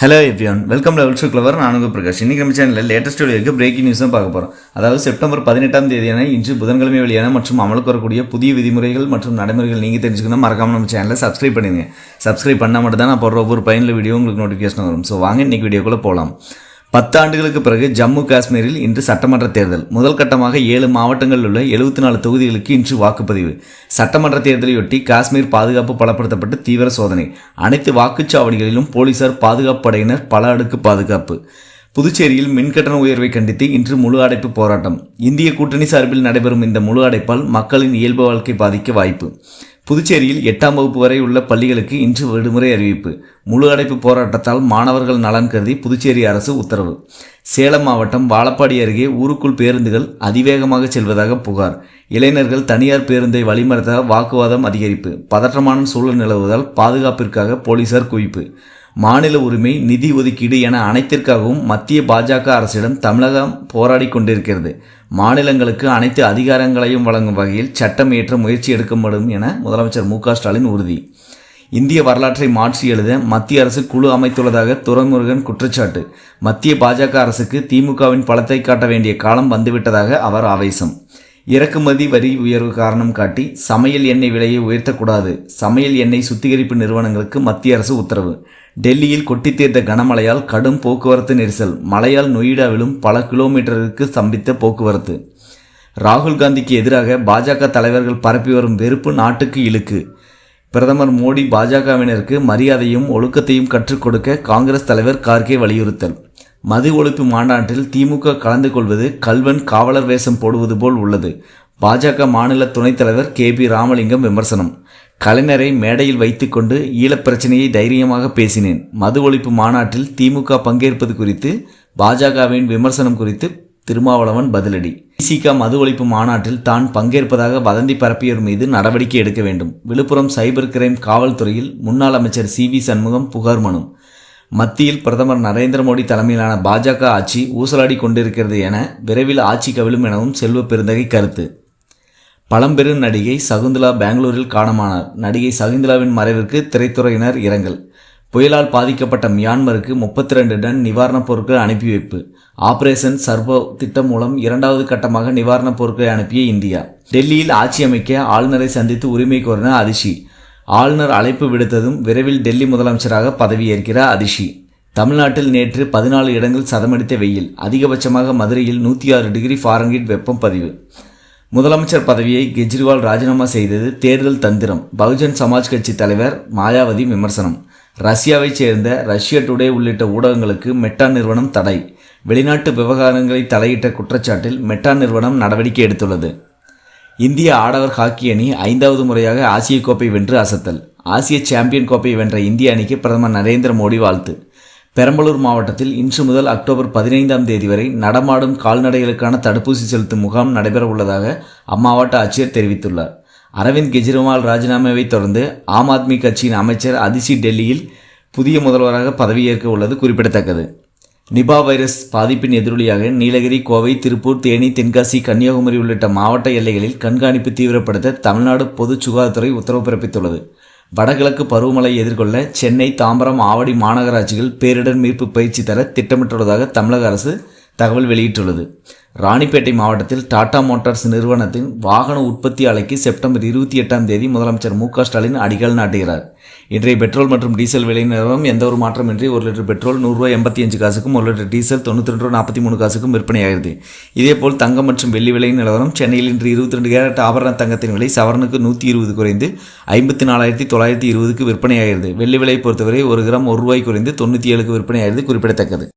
Hello everyone welcome level to clever நானுங்க பிரகாஷ். இன்றைக்கி நம்ம சேனலில் லேட்டஸ்ட் வீடியோக்கு பிரேக்கிங் நியூஸ் தான் பார்க்க போகிறோம் அதாவது செப்டம்பர் பதினெட்டாம் தேதியான இன்று புதன்கிழமை வெளியான மற்றும் அமலுக்கு வரக்கூடிய புதிய விதிமுறைகள் மற்றும் நடைமுறைகள் நீங்கள் தெரிஞ்சுக்கணும் மறக்காமல் நம்ம சேனலை சப்ஸ்கிரைப் பண்ணிடுங்க. சப்ஸ்கிரைப் பண்ணால் மட்டும் தான் நான் போடுற ஒவ்வொரு பயனில் வீடியோ உங்களுக்கு நோட்டிஃபிகேஷன் வரும். ஸோ வாங்க இன்னைக்கு வீடியோக்குள்ளே போகலாம் பத்தாண்டுகளுக்கு பிறகு ஜம்மு காஷ்மீரில் இன்று சட்டமன்ற தேர்தல். முதல் கட்டமாக ஏழு மாவட்டங்களில் உள்ள எழுபத்தி நாலு தொகுதிகளுக்கு இன்று வாக்குப்பதிவு. சட்டமன்ற தேர்தலையொட்டி காஷ்மீர் பாதுகாப்பு பலப்படுத்தப்பட்டு தீவிர சோதனை. அனைத்து வாக்குச்சாவடிகளிலும் போலீசார் பாதுகாப்பு படையினர் பல அடுக்கு பாதுகாப்பு. புதுச்சேரியில் மின்கட்டண உயர்வை கண்டித்து இன்று முழு அடைப்பு போராட்டம். இந்திய கூட்டணி சார்பில் நடைபெறும் இந்த முழு அடைப்பால் மக்களின் இயல்பு வாழ்க்கை பாதிக்க வாய்ப்பு. புதுச்சேரியில் எட்டாம் வகுப்பு வரை உள்ள பள்ளிகளுக்கு இன்று விடுமுறை அறிவிப்பு. முழு அடைப்பு போராட்டத்தால் மாணவர்கள் நலன் கருதி புதுச்சேரி அரசு உத்தரவு. சேலம் மாவட்டம் வாழப்பாடி அருகே ஊருக்குள் பேருந்துகள் அதிவேகமாக செல்வதாக புகார். இளைஞர்கள் தனியார் பேருந்தை வழிமறித்த வாக்குவாதம் அதிகரிப்பு. பதற்றமான சூழல் நிலவுவதால் பாதுகாப்பிற்காக போலீசார் குவிப்பு. மாநில உரிமை நிதி ஒதுக்கீடு என அனைத்திற்காகவும் மத்திய பாஜக அரசிடம் தமிழகம் போராடி கொண்டிருக்கிறது. மாநிலங்களுக்கு அனைத்து அதிகாரங்களையும் வழங்கும் வகையில் சட்டம் இயற்ற முயற்சி எடுக்கப்படும் என முதலமைச்சர் மு ஸ்டாலின் உறுதி. இந்திய வரலாற்றை மாற்றி எழுத மத்திய அரசு குழு அமைத்துள்ளதாக துரைமுருகன் குற்றச்சாட்டு. மத்திய பாஜக அரசுக்கு திமுகவின் பலத்தை காட்ட வேண்டிய காலம் வந்துவிட்டதாக அவர் ஆவேசம். இறக்குமதி வரி உயர்வு காரணம் காட்டி சமையல் எண்ணெய் விலையை உயர்த்தக்கூடாது. சமையல் எண்ணெய் சுத்திகரிப்பு நிறுவனங்களுக்கு மத்திய அரசு உத்தரவு. டெல்லியில் கொட்டி தீர்த்த கனமழையால் கடும் போக்குவரத்து நெரிசல். மழையால் நொய்டாவிலும் பல கிலோமீட்டருக்கு ஸ்தம்பித்த போக்குவரத்து. ராகுல் காந்திக்கு எதிராக பாஜக தலைவர்கள் பரப்பி வரும் வெறுப்பு நாட்டுக்கு இழுக்கு. பிரதமர் மோடி பாஜகவினருக்கு மரியாதையும் ஒழுக்கத்தையும் கற்றுக் கொடுக்க காங்கிரஸ் தலைவர் கார்கே வலியுறுத்தல். மது ஒழிப்பு மாநாட்டில் திமுக கலந்து கொள்வது கல்வன் காவலர் வேஷம் போடுவது போல் உள்ளது. பாஜக மாநில துணைத் தலைவர் கே பி ராமலிங்கம் விமர்சனம். கலைஞரை மேடையில் வைத்துக்கொண்டு ஈழப் பிரச்சனையை தைரியமாக பேசினேன். மது ஒழிப்பு மாநாட்டில் திமுக பங்கேற்பது குறித்து பாஜகவின் விமர்சனம் குறித்து திருமாவளவன் பதிலடி. விசிக மது ஒழிப்பு மாநாட்டில் தான் பங்கேற்பதாக வதந்தி பரப்பியோர் மீது நடவடிக்கை எடுக்க வேண்டும். விழுப்புரம் சைபர் கிரைம் காவல்துறையில் முன்னாள் அமைச்சர் சி வி சண்முகம் புகார் மனு. மத்தியில் பிரதமர் நரேந்திர மோடி தலைமையிலான பாஜக ஆட்சி ஊசலாடி கொண்டிருக்கிறது என விரைவில் ஆட்சி கவிழும் எனவும் செல்வ பெருந்தகை கருத்து. பழம்பெரும் நடிகை சகுந்தலா பெங்களூரில் காணமானார். நடிகை சகுந்தலாவின் மறைவிற்கு திரைத்துறையினர் இரங்கல். புயலால் பாதிக்கப்பட்ட மியான்மருக்கு முப்பத்தி ரெண்டு டன் நிவாரணப் பொருட்கள் அனுப்பி வைப்பு. ஆபரேஷன் சர்வோ திட்டம் மூலம் இரண்டாவது கட்டமாக நிவாரணப் பொருட்களை அனுப்பிய இந்தியா. டெல்லியில் ஆட்சி அமைக்க ஆளுநரை சந்தித்து உரிமை கோரின அதிஷி. ஆளுநர் அழைப்பு விடுத்ததும் விரைவில் டெல்லி முதலமைச்சராக பதவியேற்கிறார் அதிஷி. தமிழ்நாட்டில் நேற்று பதினாலு இடங்கள் சதமடித்த வெயில் அதிகபட்சமாக மதுரையில் நூற்றி ஆறு டிகிரி ஃபாரன்ஹீட் வெப்பம் பதிவு. முதலமைச்சர் பதவியை கெஜ்ரிவால் ராஜினாமா செய்தது தேர்தல் தந்திரம் பகுஜன் சமாஜ் கட்சி தலைவர் மாயாவதி விமர்சனம். ரஷ்யாவைச் சேர்ந்த ரஷ்ய டுடே உள்ளிட்ட ஊடகங்களுக்கு மெட்டா நிறுவனம் தடை. வெளிநாட்டு விவகாரங்களை தலையிட்ட குற்றச்சாட்டில் மெட்டா நிறுவனம் நடவடிக்கை எடுத்துள்ளது. இந்திய ஆடவர் ஹாக்கி அணி ஐந்தாவது முறையாக ஆசிய கோப்பை வென்று அசத்தல். ஆசிய சாம்பியன் கோப்பை வென்ற இந்திய அணிக்கு பிரதமர் நரேந்திர மோடி வாழ்த்து. பெரம்பலூர் மாவட்டத்தில் இன்று முதல் அக்டோபர் பதினைந்தாம் தேதி வரை நடமாடும் கால்நடைகளுக்கான தடுப்பூசி செலுத்தும் முகாம் நடைபெற உள்ளதாக அம்மாவட்ட ஆட்சியர் தெரிவித்துள்ளார். அரவிந்த் கெஜ்ரிவால் ராஜினாமாவை தொடர்ந்து ஆம் ஆத்மி கட்சியின் அமைச்சர் அதிசி டெல்லியில் புதிய முதல்வராக பதவியேற்க உள்ளது குறிப்பிடத்தக்கது. நிபா வைரஸ் பாதிப்பின் எதிரொலியாக நீலகிரி கோவை திருப்பூர் தேனி தென்காசி கன்னியாகுமரி உள்ளிட்ட மாவட்ட எல்லைகளில் கண்காணிப்பு தீவிரப்படுத்த தமிழ்நாடு பொது சுகாதாரத்துறை உத்தரவு பிறப்பித்துள்ளது. வடகிழக்கு பருவமழை எதிர்கொள்ள சென்னை தாம்பரம் ஆவடி மாநகராட்சிகள் பேரிடர் மீட்பு பயிற்சி தர திட்டமிட்டுள்ளதாக தமிழக அரசு தகவல் வெளியிட்டுள்ளது. ராணிப்பேட்டை மாவட்டத்தில் டாடா மோட்டார்ஸ் நிறுவனத்தின் வாகன உற்பத்தி ஆலைக்கு செப்டம்பர் இருபத்தி எட்டாம் தேதி முதலமைச்சர் மு ஸ்டாலின் அடிக்கல் நாட்டுகிறார். இன்றைய பெட்ரோல் மற்றும் டீசல் விலை நிலவரம் எந்த ஒரு மாற்றமின்றி ஒரு லிட்டர் பெட்ரோல் நூறுரூவா எண்பத்தி அஞ்சு காசுக்கும் ஒரு லிட்டர் டீசல் தொண்ணூற்றி ரெண்டு நாற்பத்தி மூணு காசுக்கும் விற்பனையாகிறது. இதேபோல் தங்கம் மற்றும் வெள்ளி விலை நிலவரம் சென்னையில் இன்று இருபத்தி ரெண்டு கேரட் ஆபரண தங்கத்தின் விலை சவரனுக்கு நூற்றி இருபது குறைந்து ஐம்பத்தி நாலாயிரத்தி தொள்ளாயிரத்தி இருபதுக்கு விற்பனையாகிறது. வெள்ளி விலை பொறுத்தவரை ஒரு கிராம் ஒரு ரூபாய் குறைந்து தொண்ணூற்றி ஏழுக்கு விற்பனையாகிறது குறிப்பிடத்தக்கது.